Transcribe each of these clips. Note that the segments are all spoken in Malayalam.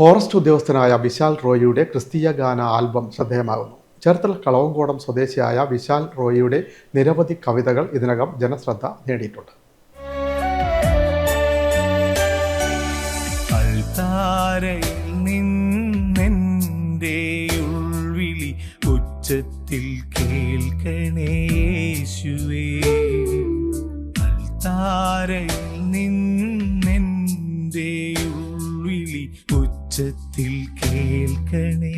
ഫോറസ്റ്റ് ഉദ്യോഗസ്ഥനായ വിശാൽ റോയിയുടെ ക്രിസ്തീയ ഗാന ആൽബം ശ്രദ്ധേയമാകുന്നു. ചേർത്തല കളവങ്കോടം സ്വദേശിയായ വിശാൽ റോയിയുടെ നിരവധി കവിതകൾ ഇതിനകം ജനശ്രദ്ധ നേടിയിട്ടുണ്ട്. ഉച്ചത്തിൽ കേൾക്കണേശുവേ ഉൾവിളി ഉച്ചത്തിൽ കേൾക്കണേ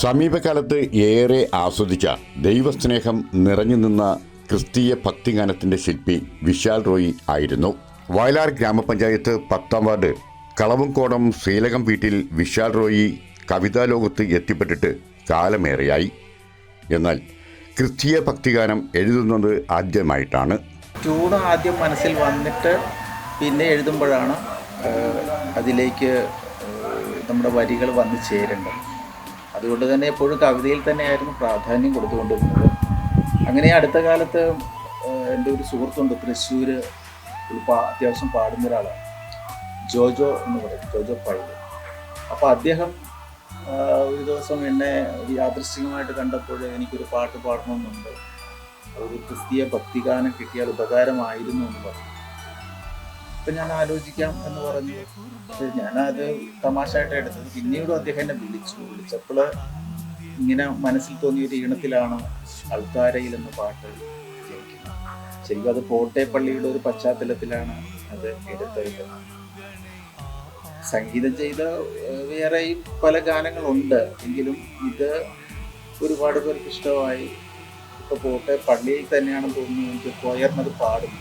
സമീപകാലത്ത് ഏറെ ആസ്വദിച്ച ദൈവസ്നേഹം നിറഞ്ഞു നിന്ന ക്രിസ്തീയ ഭക്തിഗാനത്തിന്റെ ശില്പി വിശാൽ റോയി ആയിരുന്നു. വയലാർ ഗ്രാമപഞ്ചായത്ത് പത്താം വാർഡ് കളവുംകോടം ശ്രീലകം വീട്ടിൽ വിശാൽ റോയി കവിതാ കവിതാലോകത്ത് എത്തിപ്പെട്ടിട്ട് കാലമേറെയായി. എന്നാൽ ക്രിസ്തീയ ഭക്തിഗാനം എഴുതുന്നത് ആദ്യമായിട്ടാണ്. ട്യൂൺ ആദ്യം മനസ്സിൽ വന്നിട്ട് പിന്നെ എഴുതുമ്പോഴാണ് അതിലേക്ക് നമ്മുടെ വരികൾ വന്നു ചേരേണ്ടത്. അതുകൊണ്ട് തന്നെ എപ്പോഴും കവിതയിൽ തന്നെയായിരുന്നു പ്രാധാന്യം കൊടുത്തുകൊണ്ടിരുന്നത്. അങ്ങനെ അടുത്ത കാലത്ത് എന്റെ ഒരു സുഹൃത്തുണ്ട് തൃശ്ശൂർ ഒരു പാ അത്യാവശ്യം പാടുന്ന ഒരാളാണ്. ജോജോ എന്ന് പറയും ജോജോ പൈൽ അപ്പോൾ അദ്ദേഹം ഒരു ദിവസം എന്നെ യാദൃശ്ചികമായിട്ട് കണ്ടപ്പോൾ എനിക്കൊരു പാട്ട് പാടണമെന്നുണ്ട്. ഒരു ക്രിസ്തീയ ഭക്തിഗാനം കിട്ടിയാൽ ഉപകാരമായിരുന്നു എന്ന് പറഞ്ഞു. അപ്പൊ ഞാൻ ആലോചിക്കാം എന്ന് പറഞ്ഞു. ഞാനത് തമാശയായിട്ട് എടുത്തത് പിന്നീടും അദ്ദേഹം എന്നെ വിളിച്ചു. വിളിച്ചപ്പോൾ ഇങ്ങനെ മനസ്സിൽ തോന്നിയ ഒരു ഈണത്തിലാണ് അൾത്താരയിൽ എന്ന പാട്ട് ശരിക്കും അത് പോട്ടെ പള്ളിയുടെ ഒരു പശ്ചാത്തലത്തിലാണ് അത് എടുത്തത്. സംഗീതം ചെയ്ത വേറെയും പല ഗാനങ്ങളുണ്ട്. എങ്കിലും ഇത് ഒരുപാട് പേർക്ക് ഇഷ്ടമായി. ഇപ്പൊ പോട്ടെ പള്ളിയിൽ തന്നെയാണെന്ന് തോന്നുന്നു. എനിക്ക് പോയർന്നത് പാടും.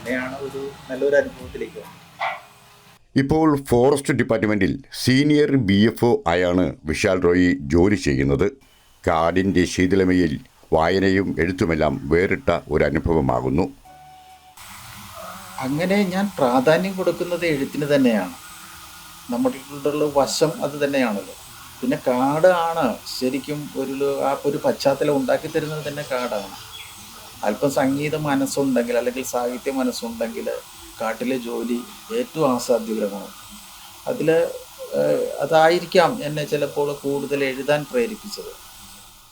അങ്ങനെയാണ് ഒരു നല്ലൊരു അനുഭവത്തിലേക്ക് വന്നത്. ഇപ്പോൾ ഫോറസ്റ്റ് ഡിപ്പാർട്ട്മെന്റിൽ സീനിയർ ബി എഫ് ഒ ആയാണ് വിശാൽ റോയി ജോലി ചെയ്യുന്നത്. കാടിന്റെ ശീതളമയിൽ വായനയും എഴുത്തുമെല്ലാം വേറിട്ട ഒരു അനുഭവമാകുന്നു. അങ്ങനെ ഞാൻ പ്രാധാന്യം കൊടുക്കുന്നത് എഴുത്തിന് തന്നെയാണ്. നമ്മുടെ വശം അത് തന്നെയാണല്ലോ. പിന്നെ കാടാണ് ശരിക്കും ഒരു ആ ഒരു പശ്ചാത്തലം ഉണ്ടാക്കി തരുന്നത് തന്നെ കാടാണ്. അല്പം സംഗീത മനസ്സുണ്ടെങ്കിൽ അല്ലെങ്കിൽ സാഹിത്യ മനസ്സുണ്ടെങ്കിൽ കാട്ടിലെ ജോലി ഏറ്റവും ആസ്വാദ്യകരമാണ്. അതിൽ അതായിരിക്കാം എന്നെ ചിലപ്പോൾ കൂടുതൽ എഴുതാൻ പ്രേരിപ്പിച്ചത്.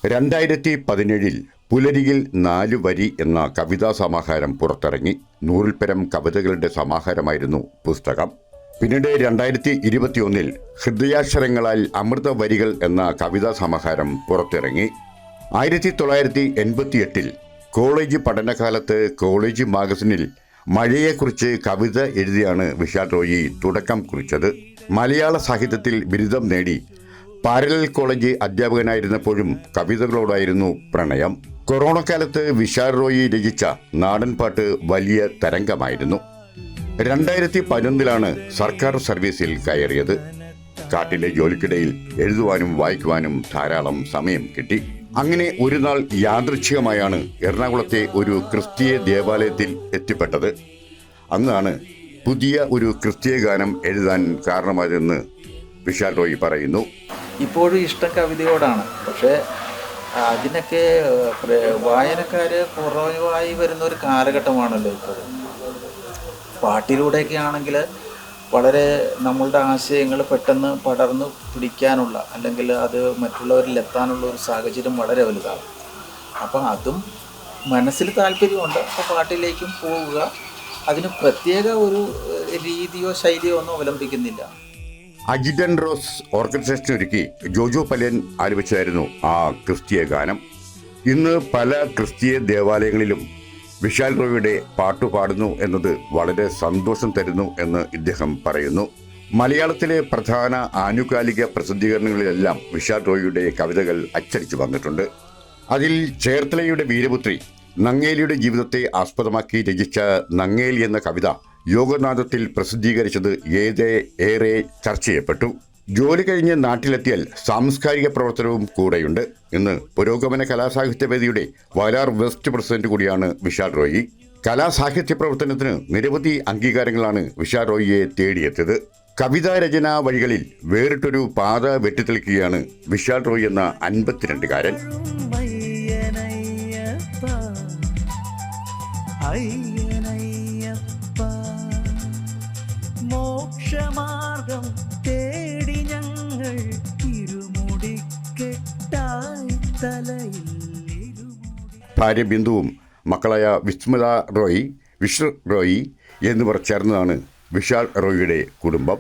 രണ്ടായിരത്തി പതിനേഴിൽ പുലരിയിൽ നാലു വരി എന്ന കവിതാ സമാഹാരം പുറത്തിറങ്ങി. നൂറിൽപ്പരം കവിതകളുടെ സമാഹാരമായിരുന്നു പുസ്തകം. പിന്നീട് രണ്ടായിരത്തി ഇരുപത്തിയൊന്നിൽ ഹൃദയാക്ഷരങ്ങളാൽ അമൃത വരികൾ എന്ന കവിതാ സമാഹാരം പുറത്തിറങ്ങി. ആയിരത്തി തൊള്ളായിരത്തി എൺപത്തിയെട്ടിൽ കോളേജ് പഠനകാലത്ത് കോളേജ് മാഗസിനിൽ മഴയെക്കുറിച്ച് കവിത എഴുതിയാണ് വിശാൽ റോയി തുടക്കം കുറിച്ചത്. മലയാള സാഹിത്യത്തിൽ ബിരുദം നേടി പാരലൽ കോളേജ് അധ്യാപകനായിരുന്നപ്പോഴും കവിതകളോടായിരുന്നു പ്രണയം. കൊറോണ കാലത്ത് വിശാൽ റോയി രചിച്ച നാടൻ പാട്ട് വലിയ തരംഗമായിരുന്നു. രണ്ടായിരത്തി പതിനൊന്നിലാണ് സർക്കാർ സർവീസിൽ കയറിയത്. കാട്ടിലെ ജോലിക്കിടയിൽ എഴുതുവാനും വായിക്കുവാനും ധാരാളം സമയം കിട്ടി. അങ്ങനെ ഒരു നാൾ യാദൃച്ഛികമായാണ് എറണാകുളത്തെ ഒരു ക്രിസ്തീയ ദേവാലയത്തിൽ എത്തിപ്പെട്ടത്. അന്നാണ് പുതിയ ഒരു ക്രിസ്തീയ ഗാനം എഴുതാൻ കാരണമായതെന്ന് വിശാൽ റോയി പറയുന്നു. ഇപ്പോഴും ഇഷ്ടം കവിതയോടാണ് പക്ഷേ അതിനൊക്കെ വായനക്കാർ കുറവായി വരുന്ന ഒരു കാലഘട്ടമാണല്ലോ ഇപ്പോൾ. പാട്ടിലൂടെയൊക്കെ ആണെങ്കിൽ വളരെ നമ്മളുടെ ആശയങ്ങൾ പെട്ടെന്ന് പടർന്നു പിടിക്കാനുള്ള അല്ലെങ്കിൽ അത് മറ്റുള്ളവരിൽ എത്താനുള്ള ഒരു സാഹചര്യം വളരെ വലുതാണ്. അപ്പം അതും മനസ്സിൽ താല്പര്യമുണ്ട്. അപ്പോൾ പാട്ടിലേക്കും പോവുക. അതിന് പ്രത്യേക ഒരു രീതിയോ ശൈലിയോ ഒന്നും അവലംബിക്കുന്നില്ല. അജിതൻ റോസ് ഓർക്കസ്ട്രേഷൻ ഒരുക്കി ജോജോ പലയൻ ആലപിച്ചായിരുന്നു ആ ക്രിസ്തീയ ഗാനം. ഇന്ന് പല ക്രിസ്തീയ ദേവാലയങ്ങളിലും വിശാൽ റോയിയുടെ പാട്ടു പാടുന്നു എന്നത് വളരെ സന്തോഷം തരുന്നു എന്ന് ഇദ്ദേഹം പറയുന്നു. മലയാളത്തിലെ പ്രധാന ആനുകാലിക പ്രസിദ്ധീകരണങ്ങളിലെല്ലാം വിശാൽ റോയിയുടെ കവിതകൾ അച്ചടിച്ചു വന്നിട്ടുണ്ട്. അതിൽ ചേർത്തലയുടെ വീരപുത്രി നങ്ങേലിയുടെ ജീവിതത്തെ ആസ്പദമാക്കി രചിച്ച നങ്ങേലി എന്ന കവിത യോഗനാഥത്തിൽ പ്രസിദ്ധീകരിച്ചത് ഏതേ ഏറെ ചർച്ച ചെയ്യപ്പെട്ടു. ജോലി കഴിഞ്ഞ് നാട്ടിലെത്തിയാൽ സാംസ്കാരിക പ്രവർത്തനവും കൂടെയുണ്ട് ഇന്ന് പുരോഗമന കലാസാഹിത്യവേദിയുടെ വയലാർ വെസ്റ്റ് പ്രസിഡന്റ് കൂടിയാണ് വിശാൽ റോയി. കലാസാഹിത്യ പ്രവർത്തനത്തിന് നിരവധി അംഗീകാരങ്ങളാണ് വിശാൽ റോയിയെ തേടിയെത്തിയത്. കവിതാ രചനാ വഴികളിൽ വേറിട്ടൊരു പാത വെട്ടിത്തെളിക്കുകയാണ് വിശാൽ റോയ് എന്ന അൻപത്തിരണ്ടുകാരൻ. മോക്ഷമാർഗ ഭാര്യ ബിന്ദുവും മക്കളായ വിസ്മത റോയ് വിഷ്ണു റോയി എന്നിവർ ചേർന്നതാണ് വിശാൽ റോയിയുടെ കുടുംബം.